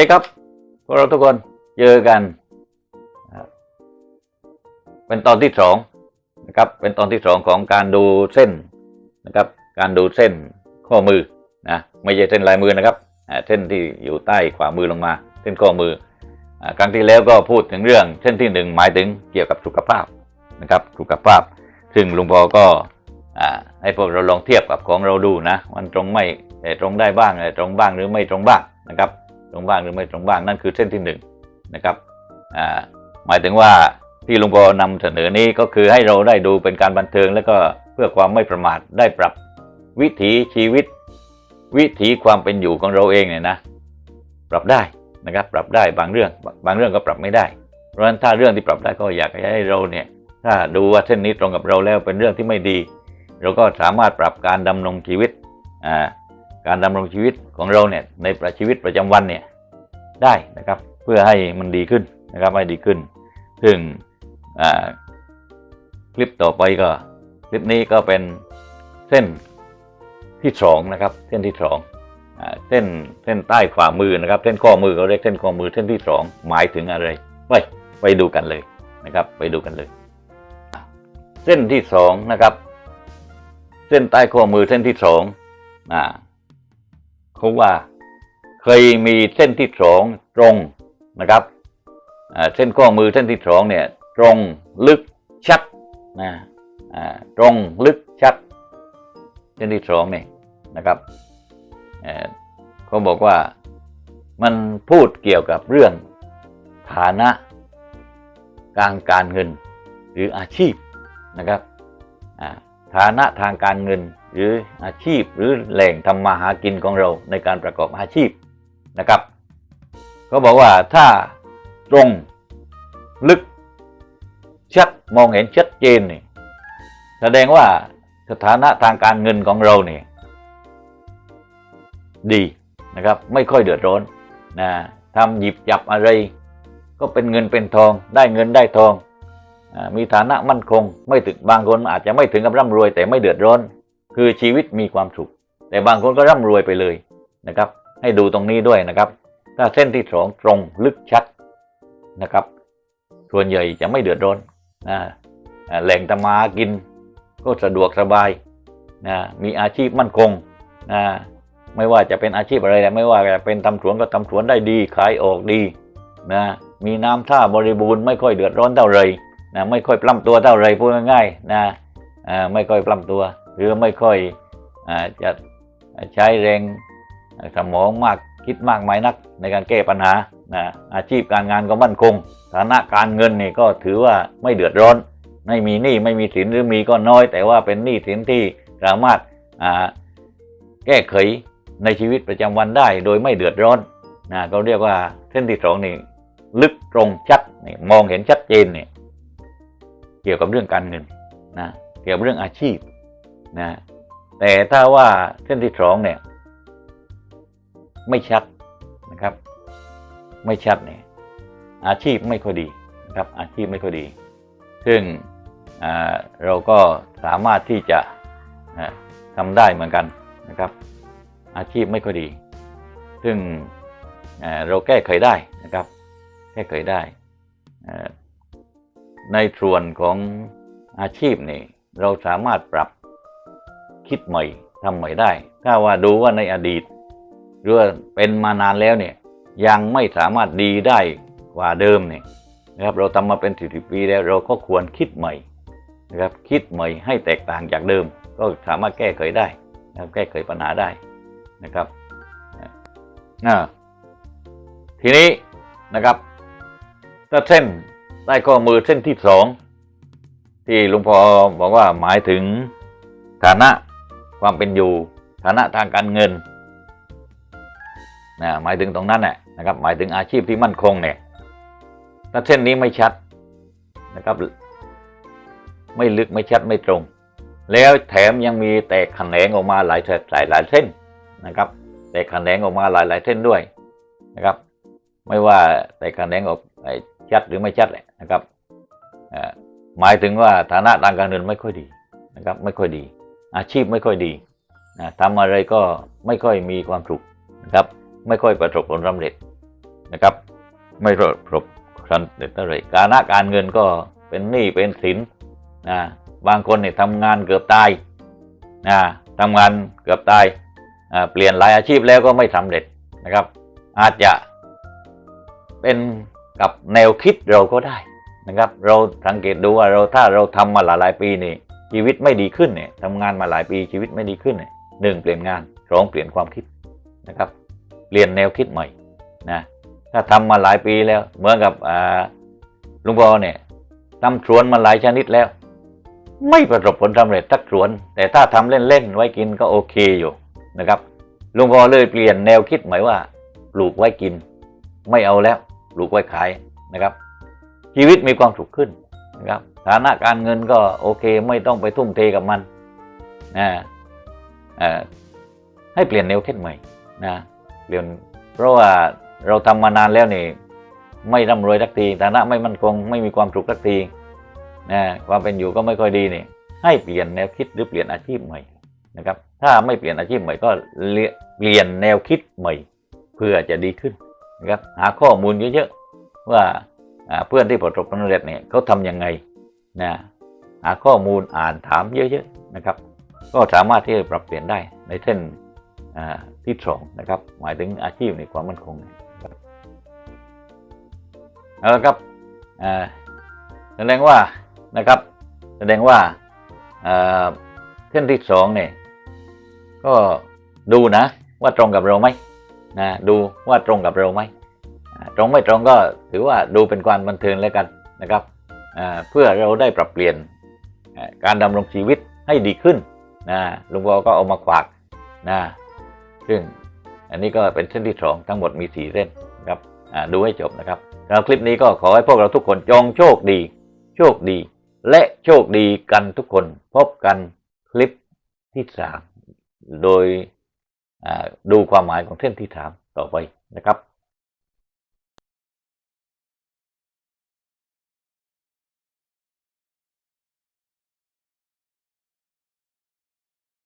ดีครับพวกเราทุกคนเจอกัน เป็นตอนที่สองนะครับ เป็นตอนที่สองของการดูเส้นนะครับ การดูเส้นข้อมือนะไม่ใช่เส้นลายมือนะครับเส้นที่อยู่ใต้ขวามือลงมา เส้นข้อมือครั้งที่แล้วก็พูดถึงเรื่อง เส้นที่หนึ่งหมายถึงเกี่ยวกับสุขภาพนะครับสุขภาพ ซึ่งลุงพอก็ให้พวกเราลองเทียบกับของเราดูนะมันตรงไม่แต่ตรงได้บ้างตรงบ้างหรือไม่ตรงบ้างนะครับ ตรงบ้างหรือไม่ตรงบ้างนั่นคือเส้นที่หนึ่งนะครับอ่าหมายถึงว่าที่ลุงพอนำเสนอนี้ก็คือให้เราได้ดูเป็นการบันเทิง แล้วก็เพื่อความไม่ประมาทได้ปรับวิถีชีวิต วิถีความเป็นอยู่ของเราเองเนี่ยนะ ปรับได้นะครับ ปรับได้บางเรื่อง บางเรื่องก็ปรับไม่ได้ เพราะฉะนั้นถ้าเรื่องที่ปรับได้ก็อยากให้เราเนี่ย ถ้าดูว่าเส้นนี้ตรงกับเราแล้วเป็นเรื่องที่ไม่ดี เราก็สามารถปรับการดำรงชีวิตอ่า การดำรงชีวิตของเราเนี่ยในประชีวิตประจำวันเนี่ยได้นะครับเพื่อให้มันดีขึ้นนะครับให้ดีขึ้น ซึ่งคลิปต่อไปก็คลิปนี้ก็เป็นเส้นที่สองนะครับ เส้นที่สองเส้นเส้นใต้ฝ่ามือนะครับ เส้นข้อมือเขาเรียกเส้นข้อมือเส้นที่สองหมายถึงอะไรไปไปดูกันเลยนะครับ ไปดูกันเลย เส้นที่สองนะครับ เส้นใต้ข้อมือเส้นที่สองอ่า เขาว่าเคยมีเส้นที่สองตรงนะครับเส้นข้อมือเส้นที่สองเนี่ยตรงลึกชัดนะตรงลึกชัด เส้นที่สองนี่นะครับเอ่อเขาบอกว่ามันพูดเกี่ยวกับเรื่องฐานะการการเงินหรืออาชีพนะครับอ่า ฐานะทางการเงินหรืออาชีพหรือแหล่งทำมาหากินของเราในการประกอบอาชีพนะครับเขาบอกว่าถ้าตรงลึกชัดมองเห็นชัดเจนนี่แสดงว่าสถานะทางการเงินของเราเนี่ยดีนะครับ ไม่ค่อยเดือดร้อนนะทำหยิบจับอะไร ก็เป็นเงินเป็นทอง ได้เงินได้ทอง มีฐานะมั่นคง ไม่ถึงบางคนอาจจะไม่ถึงกับร่ำรวย แต่ไม่เดือดร้อน คือชีวิตมีความสุข แต่บางคนก็ร่ำรวยไปเลยนะครับ ให้ดูตรงนี้ด้วยนะครับ ถ้าเส้นที่สองตรงลึกชัดนะครับ ส่วนใหญ่จะไม่เดือดร้อนนะแหล่งทำมากินก็สะดวกสบายนะมีอาชีพมั่นคงนะไม่ว่าจะเป็นอาชีพอะไรแหละไม่ว่าจะเป็นทำสวนก็ทำสวนได้ดี ขายออกดีนะมีน้ำท่าบริบูรณ์ไม่ค่อยเดือดร้อนเท่าไหร นะไม่ค่อยปล้ำตัวเท่าไรพูดง่ายๆนะอ่าไม่ค่อยปล้ำตัว หรือไม่ค่อยอ่าจะใช้แรงสมองมากคิดมากมายนักในการแก้ปัญหานะอาชีพการงานก็มั่นคงฐานะการเงินนี่ก็ถือว่าไม่เดือดร้อน ไม่มีหนี้ไม่มีสินหรือมีก็น้อย แต่ว่าเป็นหนี้สินที่สามารถอ่าแก้ไขในชีวิตประจำวันได้ โดยไม่เดือดร้อนนะก็เรียกว่าเส้นที่สองนี่ลึกตรงชัดนี่มองเห็นชัดเจนเนี่ย เกี่ยวกับเรื่องการเงินนะเกี่ยวกับเรื่องอาชีพนะแต่ถ้าว่าเส้นที่สองเนี่ย ไม่ชัดนะครับ ไม่ชัดเนี่ยอาชีพไม่ค่อยดีนะครับ อาชีพไม่ค่อยดี ซึ่งอ่าเราก็สามารถที่จะอ่าทำได้เหมือนกันนะครับ อาชีพไม่ค่อยดี ซึ่งเราแก้ไขได้นะครับ แก้ไขได้ ในส่วนของอาชีพนี่เราสามารถปรับคิดใหม่ทำใหม่ได้ ถ้าว่าดูว่าในอดีตหรือว่าเป็นมานานแล้วเนี่ยยังไม่สามารถดีได้กว่าเดิมเนี่ยนะครับเราทำมาเป็นสิบปีแล้วเราก็ควรคิดใหม่นะครับคิดใหม่ให้แตกต่างจากเดิม ก็สามารถแก้ไขได้นะครับแก้ไขปัญหาได้นะครับอ่าทีนี้นะครับถ้าเส้น ใต้ข้อมือเส้นที่สองที่หลุงพ่อบอกว่าหมายถึงฐานะความเป็นอยู่ ฐานะทางการเงินนะหมายถึงตรงนั้นแหละนะครับ หมายถึงอาชีพที่มั่นคงเนี่ยถ้าเส้นนี้ไม่ชัดนะครับ ไม่ลึกไม่ชัดไม่ตรง แล้วแถมยังมีแตกแขนงออกมาหลายหลายหลายเส้นนะครับ แตกแขนงออกมาหลายหลายเส้นด้วยนะครับ ไม่ว่าแตกแขนงออกชัดหรือไม่ชัดแหละ หมายถึงว่าฐานะทางการเงินไม่ค่อยดีนะครับไม่ค่อยดี อาชีพไม่ค่อยดีทำอะไรก็ไม่ค่อยมีความสุขนะครับไม่ค่อยประสบผลสำเร็จนะครับ ไม่ปรอดครบครันเด็ดอะไรการหน้าการเงินก็เป็นหนี้เป็นสินนะบางคนเนี่ยทำงานเกือบตายนะทำงานเกือบตายเปลี่ยนหลายอาชีพแล้วก็ไม่สำเร็จนะครับ อาจจะเป็นกับแนวคิดเราก็ได้ นะครับ เราสังเกตดูว่าเราถ้าเราทำมาหลายหลายปีนี่ชีวิตไม่ดีขึ้นเนี่ยทำงานมาหลายปีชีวิตไม่ดีขึ้นเนี่ยหนึ่งเปลี่ยนงานสองเปลี่ยนความคิดนะครับ เปลี่ยนแนวคิดใหม่นะถ้าทำมาหลายปีแล้วเหมือนกับลุงบอเนี่ยทำสวนมาหลายชนิดแล้ว ไม่ประสบผลสำเร็จสักสวน แต่ถ้าทำเล่นๆไว้กินก็โอเคอยู่นะครับลุงพอเลยเปลี่ยนแนวคิดหมายว่าปลูกไว้กิน ไม่เอาแล้วปลูกไว้ขายนะครับ ชีวิตมีความสุขขึ้นนะครับฐานะการเงินก็โอเคไม่ต้องไปทุ่มเทกับมันนะให้เปลี่ยนแนวคิดใหม่นะเปลี่ยนเพราะว่าเราทำมานานแล้วนี่ไม่ร่ำรวยสักทีฐานะไม่มั่นคง ไม่มีความสุขสักทีนะความเป็นอยู่ก็ไม่ค่อยดีนี่ ให้เปลี่ยนแนวคิดหรือเปลี่ยนอาชีพใหม่นะครับ ถ้าไม่เปลี่ยนอาชีพใหม่ก็เปลี่ยนแนวคิดใหม่ เพื่อจะดีขึ้นนะครับหาข้อมูลเยอะๆว่า เพื่อนที่ประสบความสำเร็จเนี่ยเขาทำยังไงนะหาข้อมูลอ่านถามเยอะๆนะครับ ก็สามารถที่จะปรับเปลี่ยนได้ในเส้นที่สองนะครับ หมายถึงอาชีพในความมั่นคงนะครับเอาละครับแสดงว่านะครับ แสดงว่าเส้นที่สองเนี่ยก็ดูนะว่าตรงกับเราไหมนะดูว่าตรงกับเราไหม ตรงไม่ตรงก็ถือว่าดูเป็นความบันเทิงแล้วกันนะครับเพื่อเราได้ปรับเปลี่ยนการดำรงชีวิตให้ดีขึ้นนะลุงบอก็เอามาฝากนะซึ่งอันนี้ก็เป็นเส้นที่สองทั้งหมดมีสี่เส้นนะครับดูให้จบนะครับสำหรับคลิปนี้ก็ขอให้พวกเราทุกคนจงโชคดี โชคดี และโชคดีกันทุกคนพบกันคลิปที่สามโดยดูความหมายของเส้นที่สามต่อไปนะครับ